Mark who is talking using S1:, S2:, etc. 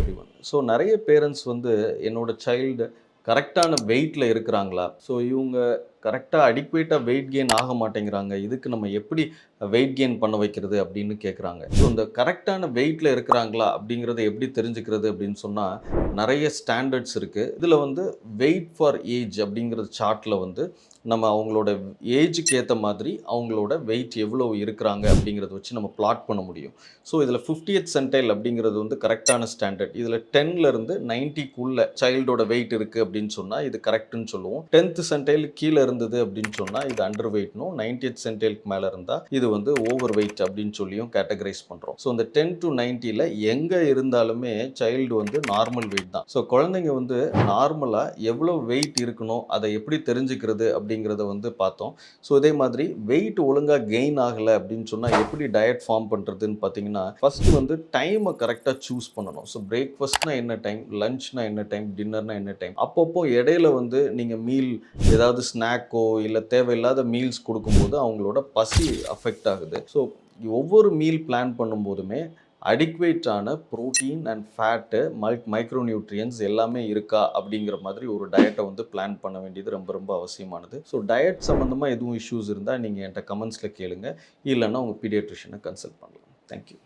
S1: Every one so நிறைய parents வந்து என்னோட சைல்டு கரெக்டான வெயிட்டில் இருக்கிறாங்களா? ஸோ இவங்க கரெக்டாக அடிக்குவேட்டாக வெயிட் கெயின் ஆக மாட்டேங்கிறாங்க. இதுக்கு நம்ம எப்படி வெயிட் கெயின் பண்ண வைக்கிறது அப்படின்னு கேட்குறாங்க ஸோ இந்த கரெக்டான வெயிட்டில் இருக்கிறாங்களா அப்படிங்கிறத எப்படி தெரிஞ்சுக்கிறது அப்படின்னு சொன்னால் நிறைய ஸ்டாண்டர்ட்ஸ் இருக்குது இதில் வந்து வெயிட் ஃபார் ஏஜ் அப்படிங்கிற சார்ட்டில் வந்து நம்ம அவங்களோட ஏஜுக்கு ஏற்ற மாதிரி அவங்களோட வெயிட் எவ்வளோ இருக்கிறாங்க அப்படிங்கிறத வச்சு நம்ம பிளாட் பண்ண முடியும். ஸோ இதில் 50th சென்டைல் அப்படிங்கிறது வந்து கரெக்டான ஸ்டாண்டர்ட் இதில் டென்லேருந்து நைன்ட்டிக்குள்ளே சைல்டோட வெயிட் இருக்குது அப்படின்னு சொன்னால் இது கரெக்டுன்னு சொல்லுவோம். டென்த்து சென்டைல் கீழே இருந்தது அப்படின்னு சொன்னால் இது அண்டர் வெயிட்னும் நைன்டியத் சென்டைலுக்கு மேலே இருந்தால் இது வந்து ஓவர் வெயிட் அப்படின்னு சொல்லியும் கேட்டகரைஸ் பண்ணுறோம் ஸோ இந்த டென் டு நைன்ட்டியில் எங்கே இருந்தாலுமே சைல்டு வந்து நார்மல் வெயிட் தான். ஸோ குழந்தைங்க வந்து நார்மலாக எவ்வளோ வெயிட் இருக்கணும் அதை எப்படி தெரிஞ்சுக்கிறது அப்படிங்கிறத வந்து பார்த்தோம். ஸோ இதே மாதிரி வெயிட் ஒழுங்காக கெயின் ஆகலை அப்படின்னு சொன்னால் எப்படி டயட் ஃபார்ம் பண்ணுறதுன்னு பார்த்தீங்கன்னா ஃபஸ்ட்டு வந்து டைமை கரெக்டாக சூஸ் பண்ணணும். ஸோ பிரேக்ஃபாஸ்ட்னா என்ன டைம் லஞ்ச்னா என்ன டைம் டின்னர்னா என்ன டைம் அப்பப்போ இடையில வந்து நீங்கள் மீல் ஏதாவது ஸ்நாக்கோ இல்லை தேவையில்லாத மீல்ஸ் கொடுக்கும்போது அவங்களோட பசி அஃபெக்ட் ஆகுது. ஸோ ஒவ்வொரு மீல் பிளான் பண்ணும்போதுமே அடிக்வேட்டான protein and fat mic micro nutrients எல்லாமே இருக்கா அப்படிங்கிற மாதிரி ஒரு டயட்டை வந்து பிளான் பண்ண வேண்டியது ரொம்ப ரொம்ப அவசியமானது. ஸோ டயட் சம்மந்தமாக எதுவும் இஷ்யூஸ் இருந்தால் நீங்கள் என்கிட்ட கமெண்ட்ஸில் கேளுங்க. இல்லைன்னா உங்கள் பீடியாட்ரிஷனை கன்சல்ட் பண்ணலாம். தேங்க்யூ